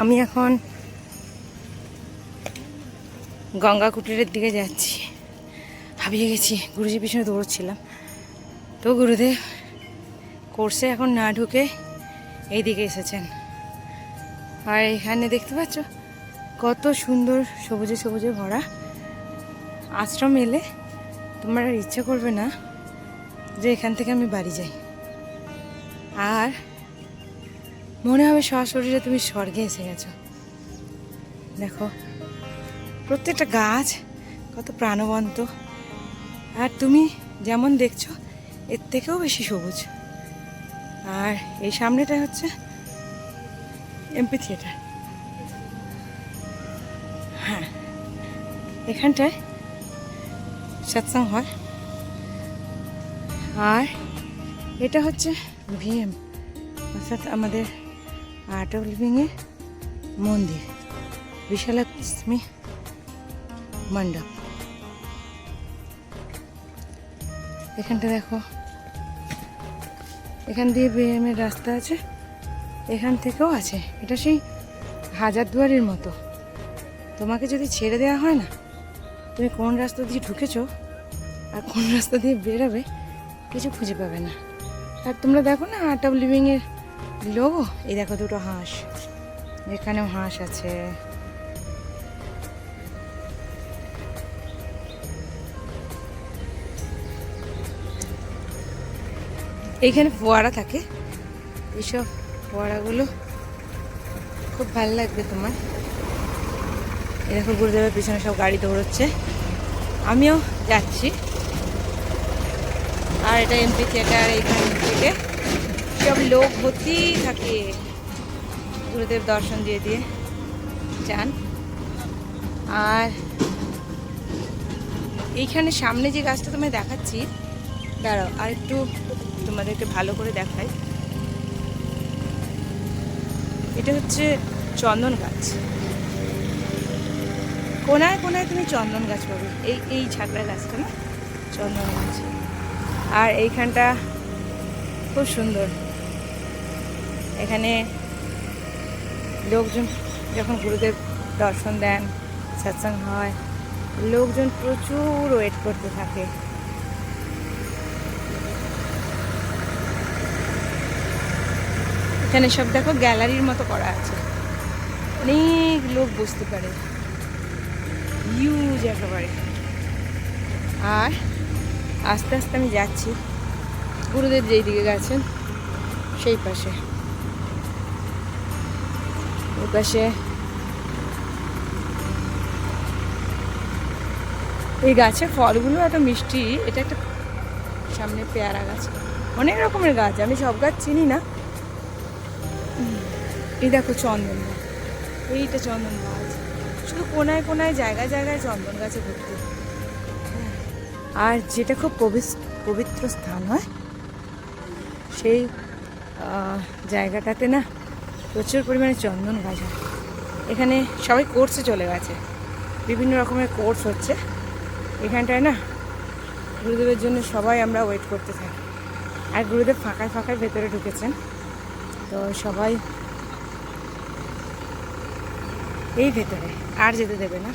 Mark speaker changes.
Speaker 1: আমি এখন গঙ্গা কুটিরের দিকে যাচ্ছি। হাবিয়ে গেছি, গুরুজির পিছনে দৌড়চ্ছিলাম। তো গুরুদেব, কোর্সে এখন না ঢুকে এই দিকে এসেছেন। আর এখানে দেখতে পাচ্ছ, কত সুন্দর সবুজে সবুজে ভরা আশ্রম এলে তোমার ইচ্ছে করবে না যে এখান থেকে আমি বাড়ি যাই। আর মনে হবে সশরীরে তুমি স্বর্গে এসে গেছো। দেখো, প্রত্যেকটা গাছ কত প্রাণবন্ত। আর তুমি যেমন দেখছ, এর থেকেও বেশি সবুজ। আর এই সামনেটা হচ্ছে এমপি থিয়েটার হ্যাঁ এখানটায় সৎসং হয় আর এটা হচ্ছে ভিএম অর্থাৎ আমাদের আর্ট অফ লিভিংয়ের মন্দির বিশালাক্ষ্মী মণ্ডপ। এখানটা দেখো। এখান দিয়ে বিএমের রাস্তা আছে। এখান থেকেও আছে। এটা সেই হাজারদুয়ারির মতো। তোমাকে যদি ছেড়ে দেওয়া হয় না, তুমি কোন রাস্তা দিয়ে ঢুকেছো আর কোন রাস্তা দিয়ে বেরোবে, কিছু খুঁজে পাবে না। আর তোমরা দেখো না, আর্ট অফ লিভিংয়ের লোগো এই দেখো দুটো হাঁস। এখানেও হাঁস আছে। এইখানে ফোয়ারা থাকে। এইসব ফোয়ারাগুলো খুব ভালো লাগবে তোমার। এরকম গুরুদেবের পিছনে সব গাড়ি দৌড়চ্ছে। আমিও যাচ্ছি। আর এটা এমপি থিয়েটার এইখান থেকে সব লোক ভর্তি থাকে। গুরুদেব দর্শন দিয়ে দিয়ে যান। আর এইখানে সামনে যে গাছটা তোমায় দেখাচ্ছি, দাঁড়াও, আর একটু তোমাদেরকে ভালো করে দেখাই। এটা হচ্ছে চন্দন গাছ। কোনায় কোনায় তুমি চন্দন গাছ পাবে। এই এই ছাগড়া গাছটা না? চন্দন গাছ। আর এইখানটা খুব সুন্দর। এখানে লোকজন যখন গুরুদেব দর্শন দেন, সৎসঙ্গ হয়, লোকজন প্রচুর ওয়েট করতে থাকে। এখানে সব দেখো গ্যালারির মতো করা আছে। অনেক লোক বসতে পারে। হিউজ একেবারে। আর আস্তে আস্তে আমি যাচ্ছি। গুরুদেব যেই দিকে গেছেন, সেই পাশে। ওই পাশে এই গাছের ফলগুলো এত মিষ্টি, এটা একটা সামনে পেয়ারা গাছ। অনেক রকমের গাছ, আমি সব গাছ চিনি না। এই দেখো চন্দন গাছ, এইটা চন্দন গাছ। শুধু কোনায় কোনায়, জায়গায় জায়গায় চন্দন গাছে ভর্তি। আর যেটা খুব পবিত্র স্থান, হয়? সেই জায়গাটাতে না প্রচুর পরিমাণে চন্দন গাছ এখানে সবাই কোর্সে চলে গেছে। বিভিন্ন রকমের কোর্স হচ্ছে। এখানটায় না গুরুদেবের জন্য সবাই আমরা ওয়েট করতে থাকি। আর গুরুদেব ফাঁকায় ফাঁকায় ভেতরে ঢুকেছেন। তো সবাই এই ভেতরে, আর যেতে দেবে না।